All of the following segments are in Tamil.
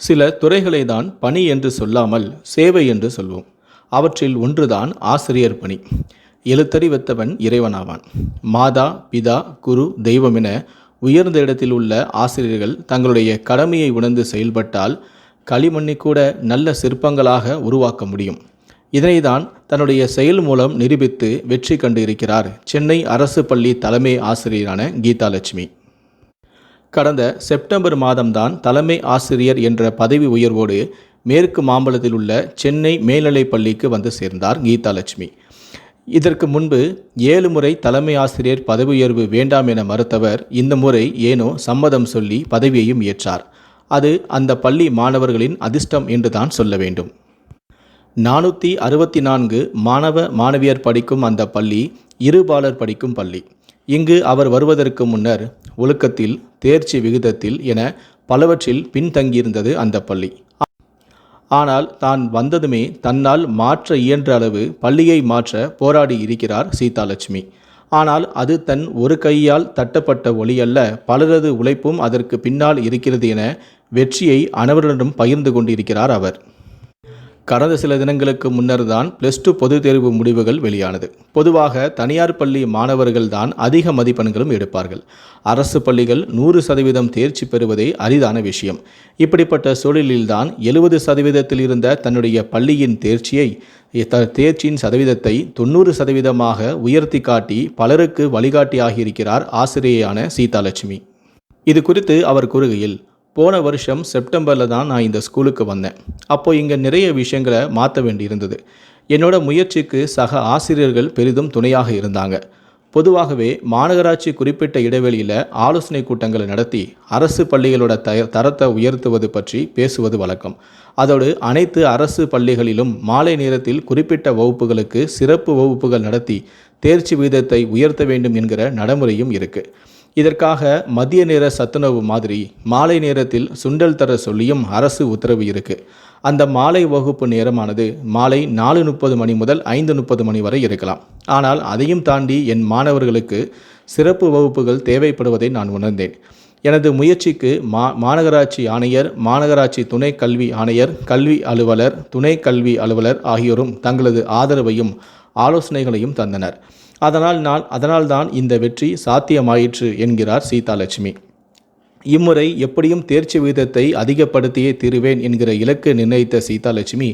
சில துறைகளை தான் பணி என்று சொல்லாமல் சேவை என்று சொல்வோம். அவற்றில் ஒன்றுதான் ஆசிரியர் பணி. எழுத்தறிவத்தவன் இறைவனாவான். மாதா பிதா குரு தெய்வம் என உயர்ந்த இடத்தில் உள்ள ஆசிரியர்கள் தங்களுடைய கடமையை உணர்ந்து செயல்பட்டால் களிமண்ணை கூட நல்ல சிற்பங்களாக உருவாக்க முடியும். இதனைதான் தன்னுடைய செயல் மூலம் நிரூபித்து வெற்றி கண்டு இருக்கிறார் சென்னை அரசு பள்ளி தலைமை ஆசிரியரான கீதாலட்சுமி. கடந்த செப்டம்பர் மாதம்தான் தலைமை ஆசிரியர் என்ற பதவி உயர்வோடு மேற்கு மாம்பலத்தில் உள்ள சென்னை மேல்நிலைப் பள்ளிக்கு வந்து சேர்ந்தார் கீதாலட்சுமி இதற்கு முன்பு ஏழு முறை தலைமை ஆசிரியர் பதவி உயர்வு வேண்டாம் என மறுத்தவர் இந்த முறை ஏனோ சம்மதம் சொல்லி பதவியையும் ஏற்றார். அது அந்த பள்ளி மாணவர்களின் அதிர்ஷ்டம் என்றுதான் சொல்ல வேண்டும். நானூற்றி அறுபத்தி நான்கு மாணவ மாணவியர் படிக்கும் அந்த பள்ளி இருபாலர் படிக்கும் பள்ளி. இங்கு அவர் வருவதற்கு முன்னர் ஒழுக்கத்தில் தேர்ச்சி விகிதத்தில் என பலவற்றில் பின்தங்கியிருந்தது அந்த பள்ளி. ஆனால் தான் வந்ததுமே தன்னால் மாற்ற இயன்ற அளவு பள்ளியை மாற்ற போராடி இருக்கிறார் சீதாலட்சுமி. ஆனால் அது தன் ஒரு கையால் தட்டப்பட்ட ஒளி அல்ல பலரது உழைப்பும் அதற்கு பின்னால் இருக்கிறது என வெற்றியை அனைவரிடம் பகிர்ந்து கொண்டிருக்கிறார் அவர். கடந்த சில தினங்களுக்கு முன்னர் தான் பிளஸ் டூ பொதுத் தேர்வு முடிவுகள் வெளியானது. பொதுவாக தனியார் பள்ளி மாணவர்கள் தான் அதிக மதிப்பெண்களும் எடுப்பார்கள். அரசு பள்ளிகள் நூறு சதவீதம் தேர்ச்சி பெறுவதே அரிதான விஷயம். இப்படிப்பட்ட சூழலில்தான் எழுபது சதவீதத்தில் இருந்த தன்னுடைய பள்ளியின் தேர்ச்சியை த தேர்ச்சியின் சதவீதத்தை தொண்ணூறு சதவீதமாக உயர்த்தி காட்டி பலருக்கு வழிகாட்டியாகியிருக்கிறார் ஆசிரியையான சீதாலட்சுமி. இது குறித்து அவர் கூறுகையில் போன வருஷம் செப்டம்பரில் தான் நான் இந்த ஸ்கூலுக்கு வந்தேன். அப்போது இங்கே நிறைய விஷயங்களை மாற்ற வேண்டியிருந்தது. என்னோட முயற்சிக்கு சக ஆசிரியர்கள் பெரிதும் துணையாக இருந்தாங்க. பொதுவாகவே மாநகராட்சி குறிப்பிட்ட இடைவெளியில் ஆலோசனை கூட்டங்களை நடத்தி அரசு பள்ளிகளோட த தரத்தை உயர்த்துவது பற்றி பேசுவது வழக்கம். அதோடு அனைத்து அரசு பள்ளிகளிலும் மாலை நேரத்தில் குறிப்பிட்ட வகுப்புகளுக்கு சிறப்பு வகுப்புகள் நடத்தி தேர்ச்சி விகிதத்தை உயர்த்த வேண்டும் என்கிற நடைமுறையும் இருக்குது இதற்காக மதிய நேர சத்துணவு மாதிரி மாலை நேரத்தில் சுண்டல் தர சொல்லியும் அரசு உத்தரவு இருக்கு. அந்த மாலை வகுப்பு நேரமானது மாலை நாலு முப்பது மணி முதல் ஐந்து முப்பது மணி வரை இருக்கலாம். ஆனால் அதையும் தாண்டி என் மாணவர்களுக்கு சிறப்பு வகுப்புகள் தேவைப்படுவதை நான் உணர்ந்தேன். எனது முயற்சிக்கு மா மாநகராட்சி ஆணையர் மாநகராட்சி துணை கல்வி ஆணையர் கல்வி அலுவலர் துணை கல்வி அலுவலர் ஆகியோரும் தங்களது ஆதரவையும் ஆலோசனைகளையும் தந்தனர். அதனால் நான் அதனால்தான் இந்த வெற்றி சாத்தியமாயிற்று என்கிறார் சீதாலட்சுமி. இம்முறை எப்படியும் தேர்ச்சி விகிதத்தை அதிகப்படுத்தியே தீருவேன் என்கிற இலக்கு நிர்ணயித்த சீதாலட்சுமி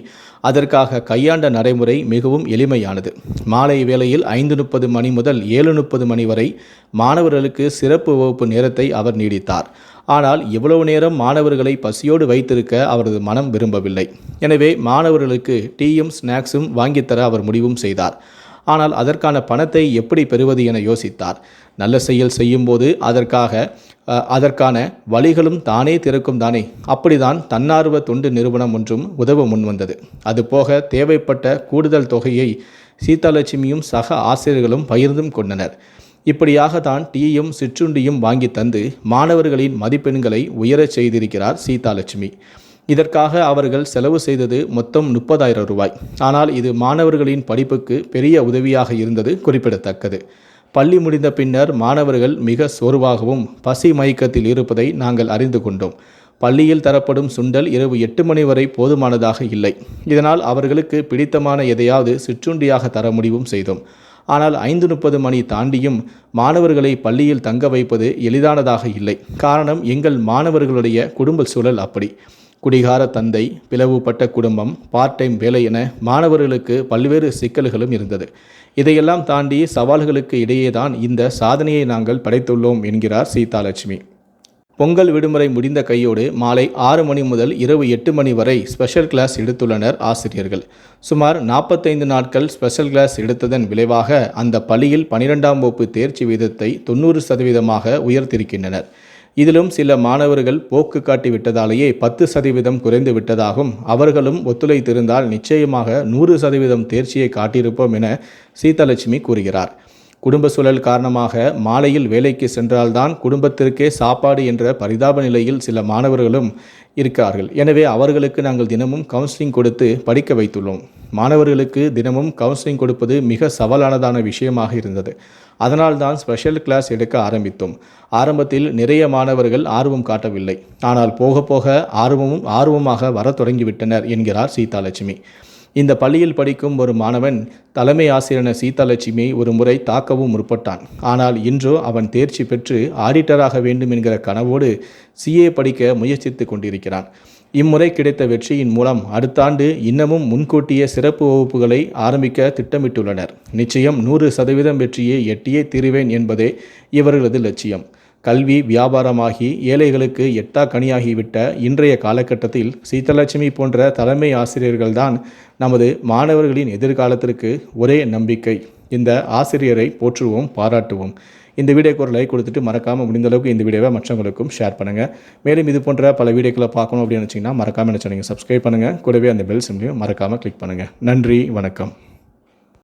அதற்காக கையாண்ட நடைமுறை மிகவும் எளிமையானது. மாலை வேளையில் ஐந்து முப்பது மணி முதல் ஏழு முப்பது மணி வரை மாணவர்களுக்கு சிறப்பு வகுப்பு நேரத்தை அவர் நீடித்தார். ஆனால் இவ்வளவு நேரம் மாணவர்களை பசியோடு வைத்திருக்க அவரது மனம் விரும்பவில்லை. எனவே மாணவர்களுக்கு டீயும் ஸ்நாக்ஸும் வாங்கித்தர அவர் முடிவும் செய்தார். ஆனால் அதற்கான பணத்தை எப்படி பெறுவது என யோசித்தார். நல்ல செயல் செய்யும்போது அதற்காக அதற்கான வழிகளும் தானே திறக்கும் தானே. அப்படிதான் தன்னார்வ தொண்டு நிறுவனம் ஒன்றும் உதவ முன்வந்தது. அதுபோக தேவைப்பட்ட கூடுதல் தொகையை சீதாலட்சுமியும் சக ஆசிரியர்களும் பகிர்ந்தும் கொண்டனர். இப்படியாக தான் டீயும் சிற்றுண்டியும் வாங்கி தந்து மாணவர்களின் மதிப்பெண்களை உயரச் செய்திருக்கிறார் சீதாலட்சுமி. இதற்காக அவர்கள் செலவு செய்தது மொத்தம் முப்பதாயிரம் ரூபாய். ஆனால் இது மாணவர்களின் படிப்புக்கு பெரிய உதவியாக இருந்தது குறிப்பிடத்தக்கது. பள்ளி முடிந்த பின்னர் மாணவர்கள் மிக சோர்வாகவும் பசி மயக்கத்தில் இருப்பதை நாங்கள் அறிந்து கொண்டோம். பள்ளியில் தரப்படும் சுண்டல் இரவு எட்டு மணி வரை போதுமானதாக இல்லை. இதனால் அவர்களுக்கு பிடித்தமான எதையாவது சிற்றுண்டியாக தர முடிவும் செய்தோம். ஆனால் ஐந்து முப்பது மணி தாண்டியும் மாணவர்களை பள்ளியில் தங்க வைப்பது எளிதானதாக இல்லை. காரணம் எங்கள் மாணவர்களுடைய குடும்ப சூழல் அப்படி. குடிகார தந்தை பிளவுபட்ட குடும்பம் பார்ட் டைம் வேலை என மாணவர்களுக்கு பல்வேறு சிக்கல்களும் இருந்தது. இதையெல்லாம் தாண்டி சவால்களுக்கு இடையேதான் இந்த சாதனையை நாங்கள் படைத்துள்ளோம் என்கிறார் சீதாலட்சுமி. பொங்கல் விடுமுறை முடிந்த கையோடு மாலை ஆறு மணி முதல் இரவு எட்டு மணி வரை ஸ்பெஷல் கிளாஸ் எடுத்துள்ளனர் ஆசிரியர்கள். சுமார் நாற்பத்தைந்து நாட்கள் ஸ்பெஷல் கிளாஸ் எடுத்ததன் விளைவாக அந்த பள்ளியில் பனிரெண்டாம் வகுப்பு தேர்ச்சி வீதத்தை தொண்ணூறு சதவீதமாக உயர்த்திருக்கின்றனர் இதிலும் சில மாணவர்கள் போக்கு காட்டி விட்டதாலேயே பத்து சதவீதம் குறைந்து விட்டதாகவும் அவர்களும் ஒத்துழைத்திருந்தால் நிச்சயமாக நூறு சதவீதம் தேர்ச்சியை காட்டியிருப்போம் என சீதலட்சுமி கூறுகிறார். குடும்ப சூழல் காரணமாக மாலையில் வேலைக்கு சென்றால்தான் குடும்பத்திற்கே சாப்பாடு என்ற பரிதாப நிலையில் சில மாணவர்களும் இருக்கார்கள். எனவே அவர்களுக்கு நாங்கள் தினமும் கவுன்சிலிங் கொடுத்து படிக்க வைத்துள்ளோம். மாணவர்களுக்கு தினமும் கவுன்சிலிங் கொடுப்பது மிக சவாலானதான விஷயமாக இருந்தது. அதனால் தான் ஸ்பெஷல் கிளாஸ் எடுக்க ஆரம்பித்தோம். ஆரம்பத்தில் நிறைய மாணவர்கள் ஆர்வம் காட்டவில்லை. ஆனால் போக போக ஆர்வமும் ஆர்வமாக வரத் தொடங்கிவிட்டனர் என்கிறார் சீதாலட்சுமி. இந்த பள்ளியில் படிக்கும் ஒரு மாணவன் தலைமை ஆசிரியரான சீதாலட்சுமியை ஒரு முறை தாக்கவும் முற்பட்டான். ஆனால் இன்றோ அவன் தேர்ச்சி பெற்று ஆடிட்டராக வேண்டும் என்கிற கனவோடு சிஏ படிக்க முயற்சித்து கொண்டிருக்கிறான். இம்முறை கிடைத்த வெற்றியின் மூலம் அடுத்த ஆண்டு இன்னமும் முன்கூட்டிய சிறப்பு வகுப்புகளை ஆரம்பிக்க திட்டமிட்டுள்ளனர். நிச்சயம் நூறு சதவீதம் வெற்றியை எட்டியே தீருவேன் என்பதே இவர்களது லட்சியம். கல்வி வியாபாரமாகி ஏழைகளுக்கு எட்டா கனியாகிவிட்ட இன்றைய காலகட்டத்தில் சீதலட்சுமி போன்ற தலைமை ஆசிரியர்கள்தான் நமது மாணவர்களின் எதிர்காலத்திற்கு ஒரே நம்பிக்கை. இந்த ஆசிரியரை போற்றுவோம் பாராட்டுவோம். இந்த வீடியோக்கு ஒரு லைக் கொடுத்துட்டு மறக்காமல் முடிந்த அளவுக்கு இந்த வீடியோவை மற்றவங்களுக்கும் ஷேர் பண்ணுங்கள் மேலும் இது போன்ற பல வீடியோக்களை பார்க்கணும் அப்படின்னு நினச்சிங்கன்னா மறக்காமல் என்ன சொன்னீங்க சப்ஸ்கிரைப் பண்ணுங்கள் கூடவே அந்த பெல் சிம்லையும் மறக்காமல் கிளிக் பண்ணுங்கள் நன்றி வணக்கம்.